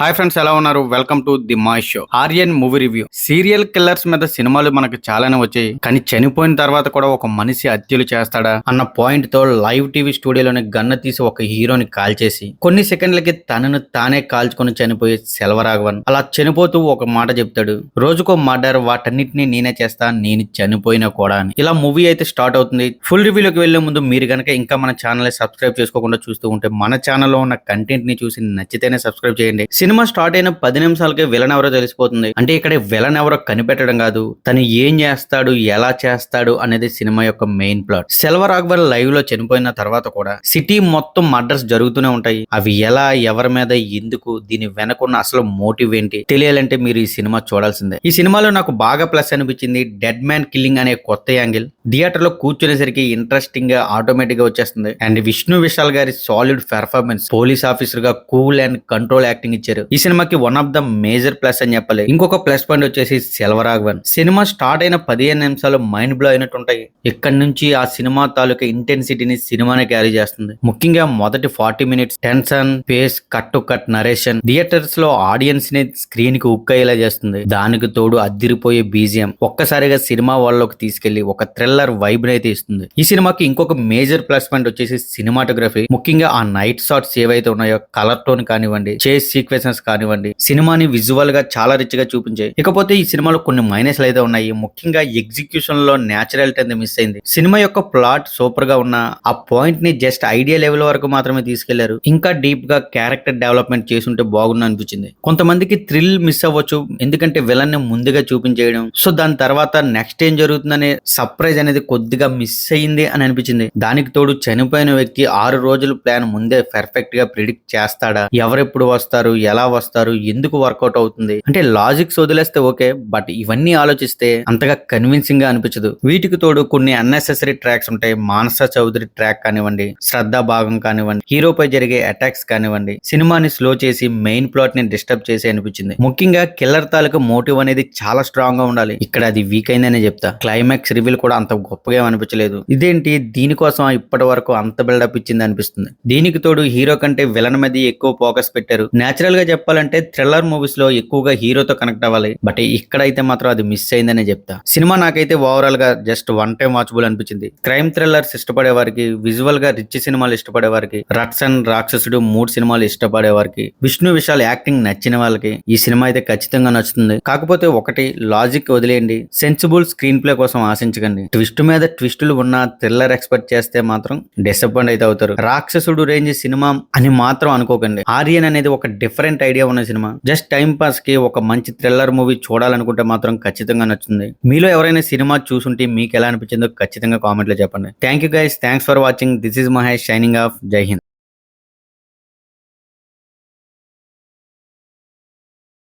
Hi friends ఎలా ఉన్నారు? Welcome to the my show. Aryan movie review. Serial killers మీద సినిమాలు మనకు చాలానే వచ్చాయి. కానీ చనిపోయిన తర్వాత కూడా ఒక మనిషి హత్యలు చేస్తాడా అన్న పాయింట్తో లైవ్ టీవీ స్టూడియోలోని గన్న తీసి ఒక హీరోని కాల్ చేసి కొన్ని సెకండ్లకి తనను తానే కాల్చుకొని చనిపోయే సెల్వరాఘవన్. అలా చనిపోతూ ఒక మాట చెప్తాడు. రోజుకో మర్డర్ వాటన్నిటిని నేనే చేస్తా నేను చనిపోయినా కూడా అని. ఇలా మూవీ అయితే స్టార్ట్ అవుతుంది. ఫుల్ రివ్యూలోకి వెళ్ళే ముందు మీరు గనక ఇంకా మన ఛానల్ సబ్స్క్రైబ్ చేసుకోకుండా చూస్తూ ఉంటే మన ఛానల్లో ఉన్న కంటెంట్ని చూసి నచ్చితేనే సబ్స్క్రైబ్ చేయండి. సినిమా స్టార్ట్ అయిన పది నిమిషాలకే విలన్ ఎవరో తెలిసిపోతుంది. అంటే ఇక్కడ విలన్ ఎవరో కనిపెట్టడం కాదు తను ఏం చేస్తాడు ఎలా చేస్తాడు అనేది సినిమా యొక్క మెయిన్ ప్లాట్. సెల్వర్ అక్బర్ లైవ్లో చనిపోయిన తర్వాత కూడా సిటీ మొత్తం మర్డర్స్ జరుగుతూనే ఉంటాయి. అవి ఎలా ఎవరి మీద ఎందుకు దీని వెనకున్న అసలు మోటివ్ ఏంటి తెలియాలంటే మీరు ఈ సినిమా చూడాల్సిందే. ఈ సినిమాలో నాకు బాగా ప్లస్ అనిపించింది డెడ్ మ్యాన్ కిల్లింగ్ అనే కొత్త యాంగిల్. థియేటర్లో కూర్చునేసరికి ఇంట్రెస్టింగ్గా ఆటోమేటిక్గా వచ్చేస్తుంది. అండ్ విష్ణు విశాల్ గారి సాలిడ్ పెర్ఫార్మెన్స్ పోలీస్ ఆఫీసర్గా కూల్ అండ్ కంట్రోల్ యాక్టింగ్ ఇచ్చారు. ఈ సినిమాకి one of the major plus అని చెప్పాలి. ఇంకొక ప్లస్ పాయింట్ వచ్చేసి సెల్వరాఘవన్. సినిమా స్టార్ట్ అయిన పదిహేను నిమిషాలు మైండ్ బ్లో అయినట్టు ఉంటాయి ఇక్కడ నుంచి ఆ సినిమా తాలూకా ఇంటెన్సిటీని సినిమాని క్యారీ చేస్తుంది. ముఖ్యంగా మొదటి forty minutes tension pace cut to cut narration థియేటర్స్లో ఆడియన్స్ని స్క్రీన్కి ఉక్కయ్యేలా చేస్తుంది. దానికి తోడు అద్దిరిపోయే బీజియం ఒక్కసారిగా సినిమా వాళ్ళకి తీసుకెళ్ళి ఒక థ్రిల్లర్ వైబ్ అయితే ఇస్తుంది. ఈ సినిమాకి ఇంకొక మేజర్ ప్లస్ పాయింట్ వచ్చేసి సినిమాటోగ్రఫీ. ముఖ్యంగా ఆ నైట్ షాట్స్ ఏవైతే ఉన్నాయో కలర్ టోన్ కానివ్వండి చేస్ సీక్వెన్సెస్ కానివ్వండి సినిమాని విజువల్గా చాలా రిచ్గా చూపించాయి. ఇకపోతే ఈ సినిమాలో కొన్ని మైనస్లు అయితే ఉన్నాయి. ముఖ్యంగా ఎగ్జిక్యూషన్లో న్యాచురాలిటీ అనేది మిస్ అయింది. సినిమా యొక్క ప్లాట్ సూపర్గా ఉన్న ఆ పాయింట్ని జస్ట్ ఐడియా లెవెల్ వరకు మాత్రమే తీసుకెళ్ళారు. ఇంకా డీప్గా క్యారెక్టర్ డెవలప్మెంట్ చేసుంటే బాగుంది అనిపించింది. కొంతమందికి థ్రిల్ మిస్ అవ్వచ్చు. ఎందుకంటే విలన్ని ముందుగా చూపించేయడం. సో దాని తర్వాత నెక్స్ట్ ఏం జరుగుతుందనే సర్ప్రైజ్ అనేది కొద్దిగా మిస్ అయ్యింది అని అనిపించింది. దానికి తోడు చనిపోయిన వ్యక్తి ఆరు రోజుల ప్లాన్ ముందే పర్ఫెక్ట్గా ప్రిడిక్ట్ చేస్తాడా? ఎవరెప్పుడు వస్తారు? ఎలా వస్తారు? ఎందుకు వర్కౌట్ అవుతుంది? అంటే లాజిక్స్ వదిలేస్తే ఓకే బట్ ఇవన్నీ ఆలోచిస్తే అంతగా కన్విన్సింగ్గా అనిపించదు. వీటికి తోడు కొన్ని అన్నెసెసరీ ట్రాక్స్ ఉంటాయి. మానస చౌదరి ట్రాక్ కానివ్వండి శ్రద్ధ భాగం కానివ్వండి హీరోపై జరిగే అటాక్స్ కానివ్వండి సినిమాని స్లో చేసి మెయిన్ ప్లాట్ని డిస్టర్బ్ చేసి అనిపించింది. ముఖ్యంగా కిల్లర్ తాలూకు మోటివ్ అనేది చాలా స్ట్రాంగ్గా ఉండాలి. ఇక్కడ అది వీక్ అయిందనే చెప్తా. క్లైమాక్స్ రివీల్ కూడా అంత గొప్పగా అనిపించలేదు. ఇదేంటి? దీనికోసం ఇప్పటి వరకు అంత బిల్డప్ ఇచ్చింది అనిపిస్తుంది. దీనికి తోడు హీరో కంటే విలన్ మీద ఎక్కువ ఫోకస్ పెట్టారు. నేచురల్గా చెప్పాలంటే థ్రిల్లర్ మూవీస్లో ఎక్కువగా హీరోతో కనెక్ట్ అవ్వాలి. బట్ ఇక్కడైతే మాత్రం అది మిస్ అయిందనే చెప్తా. సినిమా నాకైతే ఓవరాల్గా జస్ట్ వన్ టైం వాచబుల్ అనిపించింది. క్రైమ్ థ్రిల్లర్స్ ఇష్టపడే వారికి విజువల్గా రిచ్ సినిమాలు ఇష్టపడే వారికి రక్సన్ రాక్షసుడు మూడు సినిమాలు ఇష్టపడే వారికి విష్ణు విశాల్ యాక్టింగ్ నచ్చిన వాళ్ళకి ఈ సినిమా అయితే ఖచ్చితంగా నచ్చుతుంది. కాకపోతే ఒకటి లాజిక్ వదిలేయండి. సెన్సిబుల్ స్క్రీన్ ప్లే కోసం ఆశించకండి. ట్విస్ట్ మీద ట్విస్టులు ఉన్న థ్రిల్లర్ ఎక్స్పెక్ట్ చేస్తే మాత్రం డిసప్పాయింట్ అయితే అవుతారు. రాక్షసుడు రేంజ్ సినిమా అని మాత్రం అనుకోకండి. ఆర్యన్ అనేది ఒక డిఫరెంట్ ఐడియా ఉన్న సినిమా. జస్ట్ టైం పాస్కి ఒక మంచి థ్రిల్లర్ మూవీ చూడాలనుకుంటే మాత్రం ఖచ్చితంగా నచ్చుతుంది. మీలో ఎవరైనా సినిమా చూసుంటే మీకు ఎలా అనిపించిందో ఖచ్చితంగా కామెంట్లో చెప్పండి. Thank you guys thanks for watching this is Mahesh signing off Jai Hind